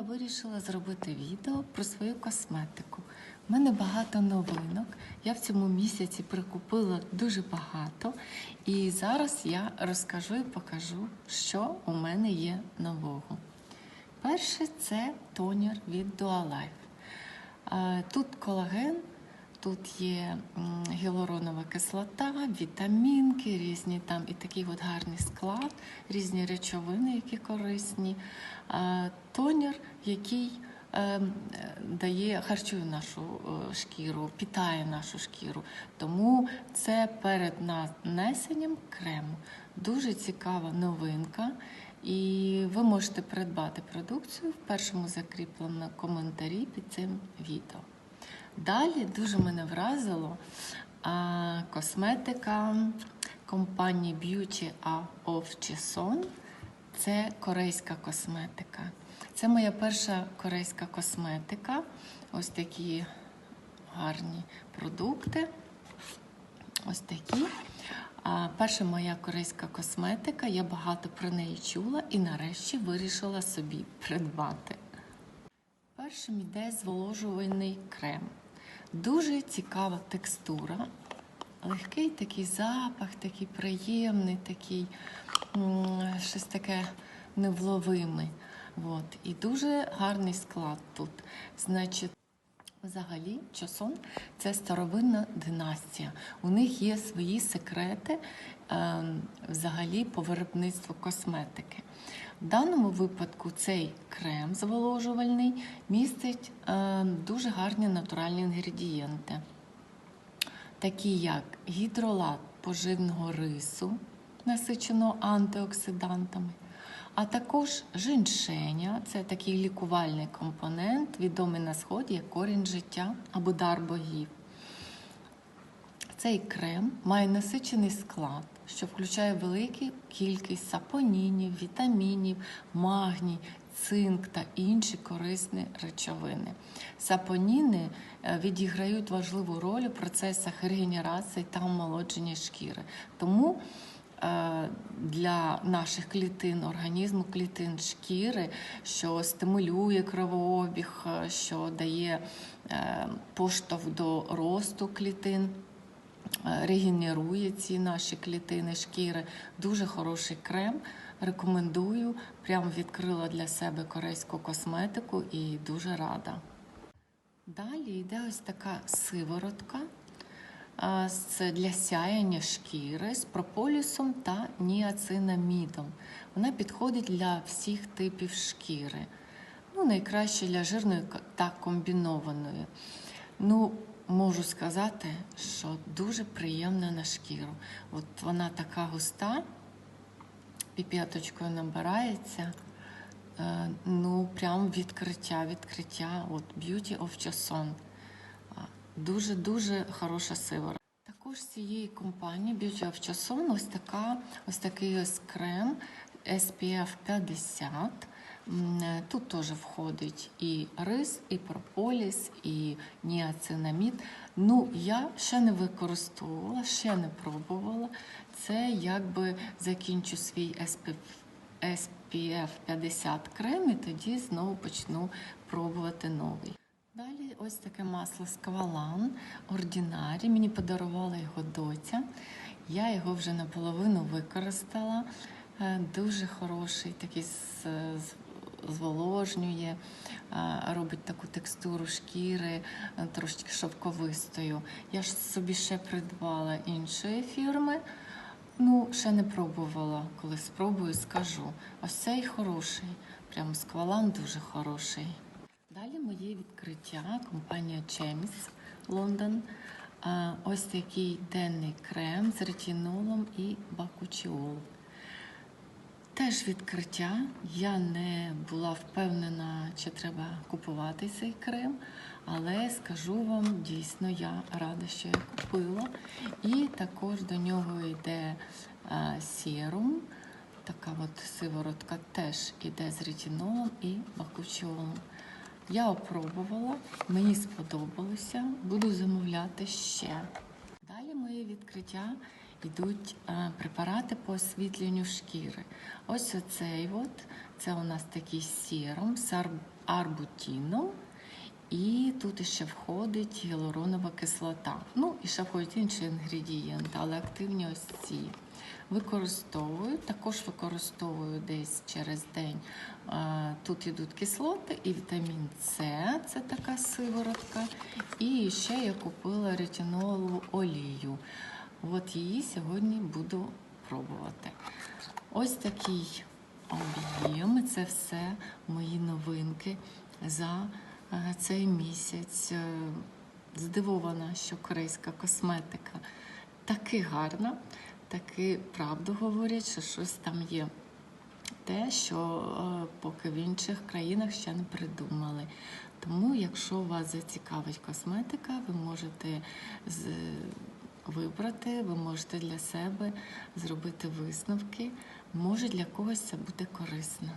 вирішила зробити відео про свою косметику. У мене багато новинок. Я в цьому місяці прикупила дуже багато. І зараз я розкажу і покажу, що у мене є нового. Перше це тонер від Dualife. Тут колаген, тут є гіалуронова кислота, вітамінки, різні там і такий от гарний склад, різні речовини, які корисні. Тонер, який е, м, е, дає, харчує нашу е, шкіру, питає нашу шкіру. Тому це перед нанесенням крему. Дуже цікава новинка. І ви можете придбати продукцію в першому закріпленому коментарі під цим відео. Далі дуже мене вразило а, косметика компанії Beauty of Chison. Це корейська косметика. Це моя перша корейська косметика. Ось такі гарні продукти. Ось такі. А, перша моя корейська косметика, я багато про неї чула і нарешті вирішила собі придбати. Першим йде зволожувальний крем. Дуже цікава текстура. Легкий такий запах, такий приємний, такий щось таке невловиме. От. І дуже гарний склад тут. Значить, Взагалі, Чосон це старовинна династія. У них є свої секрети е, взагалі по виробництву косметики. В даному випадку цей крем зволожувальний містить е, дуже гарні натуральні інгредієнти, такі як гідролат поживного рису, насиченого антиоксидантами, а також женьшеня це такий лікувальний компонент, відомий на сході як корінь життя або дар богів. Цей крем має насичений склад, що включає велику кількість сапонінів, вітамінів, магній, цинк та інші корисні речовини. Сапоніни е, відіграють важливу роль у процесах регенерації та омолодження шкіри. Тому е, для наших клітин організму, клітин шкіри, що стимулює кровообіг, е, що дає поштовх до росту клітин. Е, Регенерує ці наші клітини шкіри. Дуже хороший крем. Рекомендую. Прямо відкрила для себе корейську косметику і дуже рада. Далі йде ось така сиворотка для сяяння шкіри з прополісом та ніацинамідом. Вона підходить для всіх типів шкіри. Ну, найкраще для жирної та комбінованої. Ну, можу сказати, що дуже приємна на шкіру. От вона така густа, піп'яточкою набирається. Е, Ну, прям відкриття, відкриття. От Beauty of Joseon. Дуже-дуже хороша сивора. Також з цієї компанії Beauty of Joseon ось така, ось такий ось крем SPF 50. Е, Тут теж входить і рис, і прополіс, і ніацинамід. Ну, я ще не використовувала, ще не пробувала. Це якби закінчу свій SPF SPF 50 крем і тоді знову почну пробувати новий. Далі ось таке масло Сквалан Ордінарі. Мені подарувала його доця. Я його вже наполовину використала. Е, Дуже хороший, такий з- зволожнює, е, робить таку текстуру шкіри, е, трошечки шовковистою. Я ж собі ще придбала іншої фірми. Ну, ще не пробувала. Коли спробую, скажу. Ось цей хороший. Прям сквалан дуже хороший. Далі моє відкриття компанія Chemis Лондон. Ось такий денний крем з ретинолом і бакучіол. Теж відкриття. Я не була впевнена, чи треба купувати цей крем, але скажу вам, дійсно, я рада, що я купила. І також до нього йде а, серум. Така от сиворотка теж іде з ретинолом і бакучіолом. Я опробувала, мені сподобалося, буду замовляти ще. Далі моє відкриття йдуть е, препарати по освітлюванню шкіри. Ось оцей от, це у нас такий сіром, сар, арбутіном. І тут ще входить гіалуронова кислота. Ну, і ще входять інші інгредієнти, але активні ось ці. Використовую, також використовую десь через день. Е, Тут йдуть кислоти і вітамін С, це така сиворотка. І ще я купила ретинолову олію. От її сьогодні буду пробувати. Ось такий об'єм. Це все мої новинки за е, цей місяць. Е, Здивована, що корейська косметика таки гарна, таки правду говорять, що щось там є. Те, що е, поки в інших країнах ще не придумали. Тому, якщо вас зацікавить косметика, ви можете з- вибрати, ви можете для себе зробити висновки. Може для когось це буде корисно.